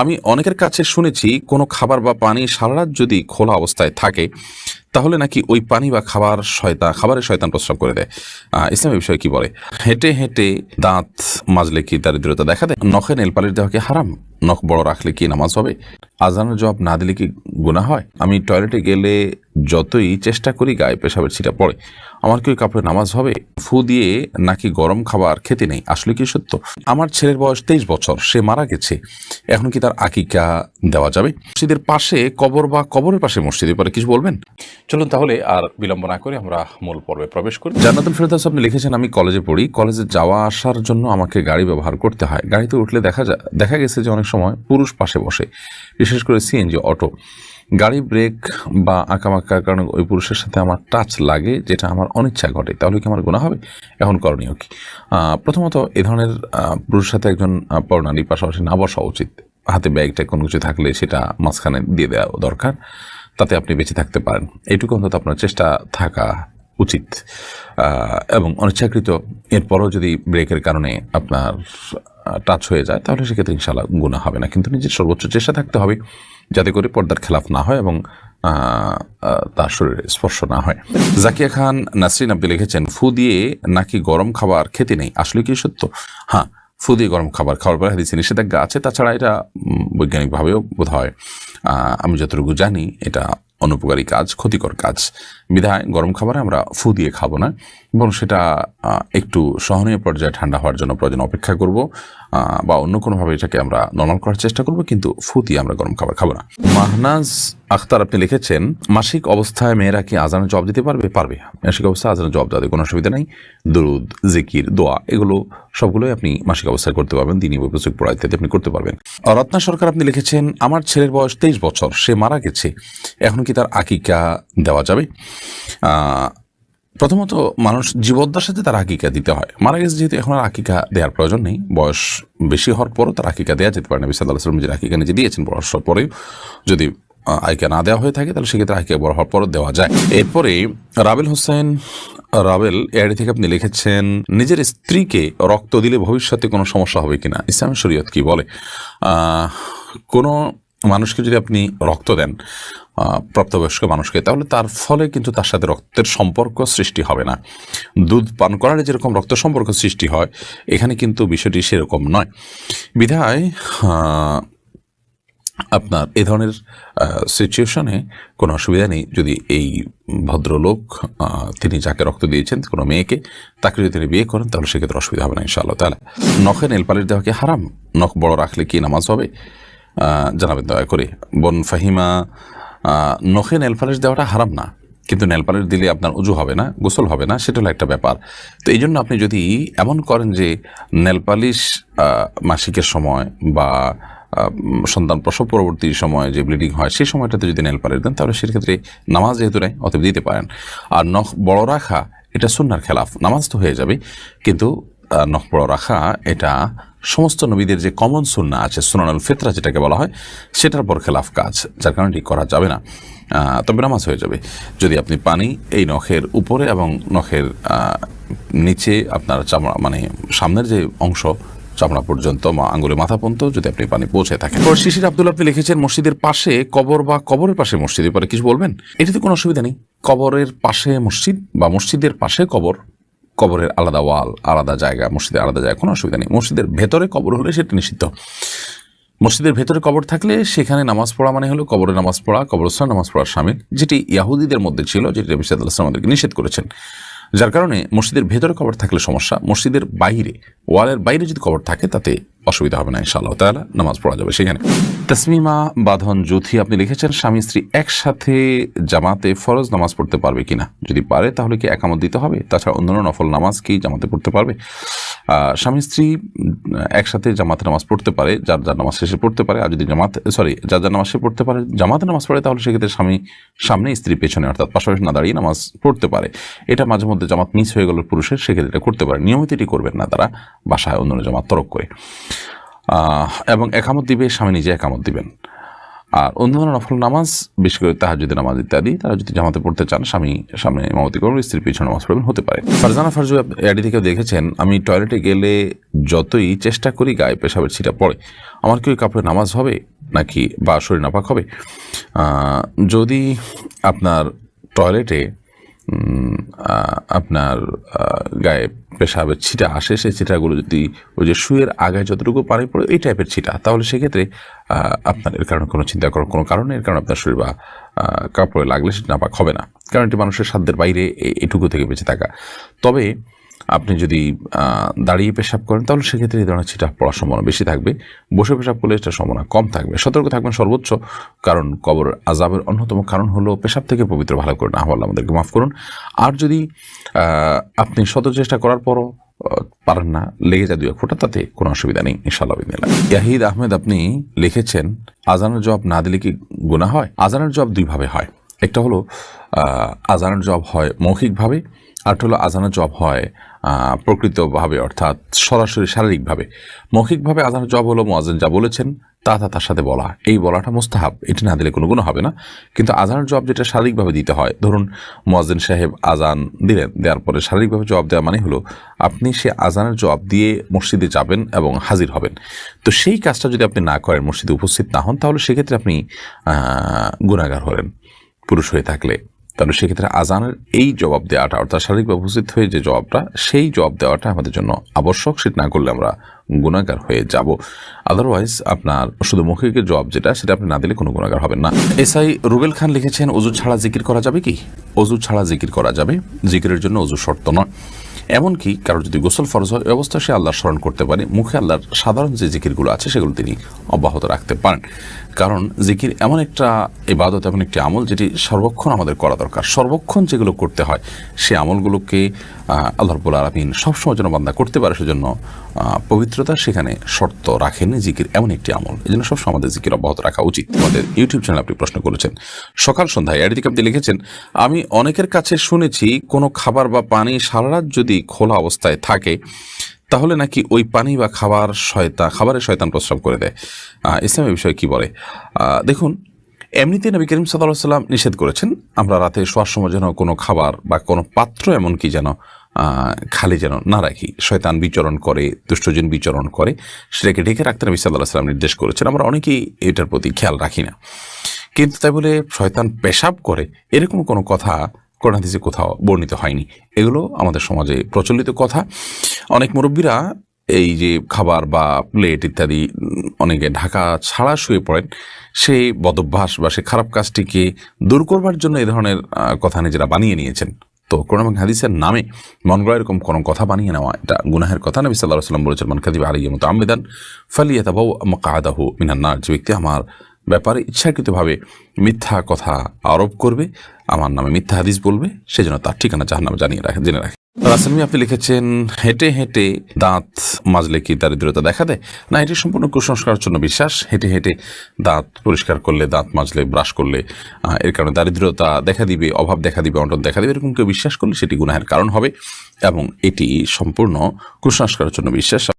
আমি অনেকের কাছে শুনেছি, কোনো খাবার বা পানি সারা রাত যদি খোলা অবস্থায় থাকে, তাহলে নাকি ওই পানি বা খাবার শয়তা, খাবারের শয়তান প্রস্রাব করে দেয়। ইসলামের বিষয়ে কি বলে? হেঁটে হেঁটে দাঁত মাজলে কি দারিদ্রতা দেখা দেয়? নখে নেল পালিশ দেওয়া কি হারাম? নখ বড় রাখলে কি নামাজ হবে? আজানের জবাব না দিলে কি গুণা হয়? আমি টয়লেটে গেলে যতই চেষ্টা করি গায়ে পেশাবের ছিটা পড়ে। আমার কি ওই কাপড়ে নামাজ হবে? ফু দিয়ে নাকি গরম খাবার খেতে নেই? আসলে কি সত্য? আমার ছেলের বয়স তেইশ বছর, সে মারা গেছে। এখন কি তার আকিকা দেওয়া যাবে? মসজিদের পাশে কবর বা কবরের পাশে মসজিদের পরে কিছু বলবেন? চলুন তাহলে আর বিলম্ব না করে আমরা মূল পর্বে প্রবেশ করি। জান্নাতুল ফেরদাস আপনি লিখেছেন, আমি কলেজে পড়ি। কলেজে যাওয়া আসার জন্য আমাকে গাড়ি ব্যবহার করতে হয়। গাড়িতে উঠলে দেখা যায় দেখা গেছে যে অনেক সময় পুরুষ পাশে বসে, বিশেষ করে সিএনজি, অটো। গাড়ি ব্রেক বা আঁকামাকার কারণে ওই পুরুষের সাথে আমার টাচ লাগে, যেটা আমার অনিচ্ছা ঘটে। তাহলে কি আমার গুণা হবে? এখন করণীয় কি? প্রথমত এ ধরনের পুরুষের সাথে একজন পরনারী পাশাপাশি না বসা উচিত। হাতে ব্যাগটা কোনো কিছু থাকলে সেটা মাঝখানে দিয়ে দেওয়া দরকার। তাতে আপনি বেঁচে থাকতে পারেন। এইটুকু অন্তত আপনার চেষ্টা থাকা উচিত। এবং অনিচ্ছাকৃত এরপরও যদি ব্রেকের কারণে আপনার টাচ হয়ে যায়, তাহলে সেক্ষেত্রে ইনশাল্লাহ গুণা হবে না। কিন্তু নিজের সর্বোচ্চ চেষ্টা থাকতে হবে যাতে করে পর্দার খেলাফ না হয় এবং তার শরীরে স্পর্শ না হয়। জাকিয়া খান নাসরিন আপনি লিখেছেন, ফু দিয়ে নাকি গরম খাবার খেতে নেই? আসলে কি সত্য? হ্যাঁ ফু দিয়ে গরম খাবার খাওয়ার পরে হাদিসে নিষেধাজ্ঞা আছে। তাছাড়া এটা বৈজ্ঞানিকভাবেও বোধ হয় আমি যতটুকু জানি, এটা অনুপকারী কাজ ক্ষতিকর কাজ। বিধায় গরম খাবারে আমরা ফু দিয়ে খাব না এবং সেটা একটু সহনীয় পর্যায়ে ঠান্ডা হওয়ার জন্য প্রয়োজন অপেক্ষা করব বা অন্য কোনোভাবে এটাকে আমরা নর্মাল করার চেষ্টা করব, কিন্তু ফু দিয়ে আমরা গরম খাবার খাব না। মাহনাজ আখতার আপনি লিখেছেন, মাসিক অবস্থায় মেয়েরা কি আজানের জবাব দিতে পারবে? পারবে। মাসিক অবস্থায় আজানের জবাব দেওয়াতে কোনো অসুবিধা নেই। দরুদ, জিকির, দোয়া, এগুলো সবগুলোই আপনি মাসিক অবস্থায় করতে পারবেন। দিনই বৈপুস্তক পড়া ইত্যাদি আপনি করতে পারবেন। রত্না সরকার আপনি লিখেছেন, আমার ছেলের বয়স তেইশ বছর, সে মারা গেছে। এখন কি তার আকিকা দেওয়া যাবে? প্রথমত মানুষ জীবদ্দার সাথে তার আকিকা দিতে হয়। মারা গেছে যেহেতু এখন আর আকিকা দেওয়ার প্রয়োজন নেই। বয়স বেশি হওয়ার পরও তার আকিকা দেওয়া যেতে পারে। না বিসাদ আল্লাহ নিজের আকিকা নিজে দিয়েছেন বয়স হওয়ার পরেও। যদি আকিকা না দেওয়া হয়ে থাকে, তাহলে সেক্ষেত্রে আকিকা বড় হওয়ার পরও দেওয়া যায়। এরপরে রাবেল হোসেন, রাবেল এআইডি থেকে আপনি লিখেছেন, নিজের স্ত্রীকে রক্ত দিলে ভবিষ্যতে কোনো সমস্যা হবে কিনা? ইসলাম শরীয়ত কি বলে? কোনো মানুষকে যদি আপনি রক্ত দেন প্রাপ্তবয়স্ক মানুষকে, তাহলে তার ফলে কিন্তু তার সাথে রক্তের সম্পর্ক সৃষ্টি হবে না। দুধ পান করার যেরকম রক্ত সম্পর্ক সৃষ্টি হয়, এখানে কিন্তু বিষয়টি সেরকম নয়। বিধায় আপনার এ ধরনের সিচুয়েশনে কোনো অসুবিধা নেই। যদি এই ভদ্রলোক তিনি যাকে রক্ত দিয়েছেন, কোনো মেয়েকে, তাকে যদি তিনি বিয়ে করেন, তাহলে সেক্ষেত্রে অসুবিধা হবে না ইনশাআল্লাহ তাহলে নখে নেল পালিশ দেওয়া হারাম? নখ বড় রাখলে কি নামাজ হবে? জানাবেন দয়া করে। বোন ফাহিমা নখে নেল পালিশ দেওয়াটা হারাম না, কিন্তু নেল পালিশ দিলে আপনার উজু হবে না, গোসল হবে না, সেটা হলো একটা ব্যাপার। তো এই জন্য আপনি যদি এমন করেন যে নেল পালিশ মাসিকের সময় বা সন্তান প্রসব পরবর্তী সময় যে ব্লিডিং হয়, সেই সময়টাতে যদি নেল পালিশ দেন, তাহলে সেক্ষেত্রে নামাজ যেহেতু নেই অতএব দিতে পারেন। আর নখ বড় রাখা, এটা সুন্নার খেলাফ, নামাজ তো হয়ে যাবে, কিন্তু নখ বড় রাখা, এটা সমস্ত নবীদের যে কমন সুন্না আছে, সুনানুল ফিতরা যেটাকে বলা হয়, সেটার পর খেলাফ কাজ, যার কারণে এটি করা যাবে না। তবে নামাজ হয়ে যাবে। যদি আপনি পানি এই নখের উপরে এবং নখের নিচে আপনার চামড়া মানে সামনের যে অংশ চামড়া পর্যন্ত বা আঙ্গুলের মাথা পর্যন্ত যদি আপনি পানি পৌঁছে থাকেন। এরপর শিশির আব্দুল আপনি লিখেছেন, মসজিদের পাশে কবর বা কবরের পাশে মসজিদের এরপরে কিছু বলবেন? এটাতে কোনো অসুবিধা নেই। কবরের পাশে মসজিদ বা মসজিদের পাশে কবর কবরের আলাদা ওয়াল, আলাদা জায়গা, মসজিদের আলাদা জায়গা, কোনো অসুবিধা নেই। মসজিদের ভেতরে কবর হলে সেটা নিষিদ্ধ। মসজিদের ভেতরে কবর থাকলে সেখানে নামাজ পড়া মানে হলো কবরে নামাজ পড়া, কবরস্থান নামাজ পড়ার সামিল যেটি ইয়াহুদিদের মধ্যে ছিল, যেটি রবিসাদ আমাদেরকে নিষেধ করেছেন। যার কারণে মসজিদের ভেতরে কবর থাকলে সমস্যা, মসজিদের বাইরে, ওয়ালের বাইরে যদি কবর থাকে, তাতে অসুবিধা হবে না, ইনশাআল্লাহ তাহলে নামাজ পড়া যাবে সেখানে। তসমিমা বাঁধন জ্যোথি আপনি লিখেছেন, স্বামী স্ত্রী একসাথে জামাতে ফরজ নামাজ পড়তে পারবে কিনা? যদি পারে তাহলে কি একামত দিতে হবে? তাছাড়া অন্যান্য নফল নামাজ কি জামাতে পড়তে পারবে? স্বামী স্ত্রী একসাথে জামাতে নামাজ পড়তে পারে, যার যার নামাজ শেষে পড়তে পারে, আর যদি জামাত সরি যার যার নামাজ শেষে পড়তে পারে, জামাতে নামাজ পড়ে, তাহলে সেক্ষেত্রে স্বামী সামনে স্ত্রী পেছনে, অর্থাৎ পাশাপাশি না দাঁড়িয়ে নামাজ পড়তে পারে। এটা মাঝে মধ্যে জামাত মিস হয়ে গেল পুরুষের, সেক্ষেত্রে এটা করতে পারে। নিয়মিত এটি করবেন না তারা বাসায় অন্য জামাত তরক করে। এবং একামত দিবে, স্বামী নিজে একামত দিবেন। আর অন্য ধরনের নফল নামাজ, বিশেষ করে তাহাজুদের নামাজ ইত্যাদি, তারা যদি জামাতে পড়তে চান, স্বামী, সামনে ইমামতি করবেন, স্ত্রীর পিছনে নামাজ পড়বেন, হতে পারে। ফারজানা ফারজু অ্যাডি থেকে দেখেছেন, আমি টয়লেটে গেলে যতই চেষ্টা করি গায়ে পেশাবের ছিটা পড়ে। আমার কি ওই কাপড়ে নামাজ হবে, নাকি বা শরীর নাপাক হবে? যদি আপনার টয়লেটে আপনার গায়ে পেশাবের ছিটা আসে, সেই ছিটাগুলো যদি ওই যে শুয়ের আগায় যতটুকু পানি পড়ে এই টাইপের ছিটা, তাহলে সেক্ষেত্রে আপনার এর কারণে কোনো চিন্তা করার কোনো কারণে এর কারণে আপনার শরীর বা কাপড়ে লাগলে সেটা নাপাক হবে না। কারণ এটি মানুষের সাধ্যের বাইরে এটুকু থেকে বেঁচে থাকা। তবে আপনি যদি দাঁড়িয়ে পেশাব করেন, তাহলে সেক্ষেত্রে এই ধরনের ছিটা পড়ার সম্ভাবনা বেশি থাকবে। বসে পেশাব করলে এটার সম্ভাবনা কম থাকবে। সতর্ক থাকবেন সর্বোচ্চ, কারণ কবর আজাবের অন্যতম কারণ হলো পেশাব থেকে পবিত্র ভালো করে না হওয়ার আমাদেরকে মাফ করুন। আর যদি আপনি শত চেষ্টা করার পরও পারেন না, লেগে যায় দুই ফোঁটা, তাতে কোনো অসুবিধা নেই ইনশাল্লাহ। ইয়াহিদ আহমেদ, আপনি লিখেছেন আজানের জবাব না দিলে কি গুণা হয়? আজানের জবাব দুইভাবে হয়। একটা হলো আজানের জবাব হয় মৌখিকভাবে, আরেকটা হলো আজানের জবাব হয় প্রকৃতভাবে অর্থাৎ সরাসরি শারীরিকভাবে। মৌখিকভাবে আজানের জবাব হলো মোয়াজেন যা বলেছেন, তা তা তার সাথে বলা। এই বলাটা মোস্তাহাব, এটি না দিলে কোনো গুণ হবে না। কিন্তু আজানের জবাব যেটা শারীরিকভাবে দিতে হয়, ধরুন মোয়াজেন সাহেব আজান দিলেন, দেওয়ার পরে শারীরিকভাবে জবাব দেওয়া মানে হলো, আপনি সে আজানের জবাব দিয়ে মসজিদে যাবেন এবং হাজির হবেন। তো সেই কাজটা যদি আপনি না করেন, মসজিদে উপস্থিত না হন, তাহলে সেক্ষেত্রে আপনি গুণাগার হলেন। পুরুষ হয়ে থাকলে, তাহলে সেক্ষেত্রে আজানের এই জবাব দেওয়াটা, অর্থাৎ শারীরিকভাবে উপস্থিত হয়ে যে জবাবটা, সেই জবাব দেওয়াটা আমাদের জন্য আবশ্যক। সেটা না করলে আমরা গুণাগার হয়ে যাব। আদারওয়াইজ আপনার শুধু মুখে জবাব যেটা, সেটা আপনি না দিলে কোনো গুণাগার হবেন না। এসআই রুবেল খান লিখেছেন অজু ছাড়া জিকির করা যাবে কি? অজু ছাড়া জিকির করা যাবে। জিকিরের জন্য অজু শর্ত নয়। এমনকি কারোর যদি গোসল ফরজ হয় এই অবস্থায় সে আল্লাহর স্মরণ করতে পারে। মুখে আল্লাহর সাধারণ যে জিকিরগুলো আছে, সেগুলো তিনি অব্যাহত রাখতে পারেন। কারণ জিকির এমন একটা ইবাদত, এমন একটি আমল যেটি সর্বক্ষণ আমাদের করা দরকার। সর্বক্ষণ যেগুলো করতে হয়, সে আমলগুলোকে আল্লাহ রব্বুল আলমিন সবসময় যেন বান্দা করতে পারে, সেজন্য পবিত্রতা সেখানে শর্ত রাখেনি জিকির এমন একটি আমল। এই জন্য সবসময় আমাদের জিকির অব্যাহত রাখা উচিত। আমাদের ইউটিউব চ্যানেল আপনি প্রশ্ন করেছেন, সকাল সন্ধ্যায় এদিকে আপনি লিখেছেন, আমি অনেকের কাছে শুনেছি, কোনো খাবার বা পানি সারা রাত যদি খোলা অবস্থায় থাকে, তাহলে নাকি ওই পানি বা খাবার শয়তা, খাবারের শয়তান প্রস্রাব করে দেয়। ইসলামের বিষয়ে কি বলে? দেখুন, এমনিতে নবী করিম সাল্লাহ সাল্লাম নিষেধ করেছেন, আমরা রাতে শোয়ার সময় যেন কোনো খাবার বা কোনো পাত্র এমনকি যেন খালি যেন না রাখি। শয়তান বিচরণ করে, দুষ্টজন বিচরণ করে, সেটাকে ঢেকে রাখতে নবী সাল্লাহ সাল্লাম নির্দেশ করেছেন। আমরা অনেকেই এটার প্রতি খেয়াল রাখি না। কিন্তু তাই বলে শয়তান পেশাব করে, এরকম কোনো কথা কোরআন হাদিসে কোথাও বর্ণিত হয়নি। এগুলো আমাদের সমাজে প্রচলিত কথা। অনেক মুরব্বীরা এই যে খাবার বা প্লেট ইত্যাদি অনেকে ঢাকা ছাড়া শুয়ে পড়েন, সেই বদভ্যাস বা সেই খারাপ কাজটিকে দূর করবার জন্য এই ধরনের কথা নিজেরা বানিয়ে নিয়েছেন। তো কোরআন এবং হাদিসের নামে মন গড়া এরকম কোনো কথা বানিয়ে নেওয়া, এটা গুনাহের কথা। নবী সাল্লাহ সাল্লাম বলেছেন, মান কাদিব আলী মতো আমেদান ফালিয়াতাবাউ মাকাদাহু মিনান্নার যে ব্যক্তি আমার ব্যাপারে ইচ্ছাকৃতভাবে মিথ্যা কথা আরোপ করবে, আমার নামে মিথ্যা হাদিস বলবে, সেজন্য তার ঠিকানা জাহার নামে জানিয়ে রাখে, জেনে রাখে। রাসেলমি, আপনি লিখেছেন, হেঁটে হেঁটে দাঁত মাজলে কি দারিদ্রতা দেখা দেয়? না, এটি সম্পূর্ণ কুসংস্কারের জন্য বিশ্বাস। হেঁটে হেঁটে দাঁত পরিষ্কার করলে, দাঁত মাজলে, ব্রাশ করলে এর কারণে দারিদ্রতা দেখা দিবে, অভাব দেখা দিবে, অন্টন দেখা দিবে, এরকম কেউ বিশ্বাস করলে সেটি গুনাহের কারণ হবে। এবং এটি সম্পূর্ণ কুসংস্কারের জন্য বিশ্বাস।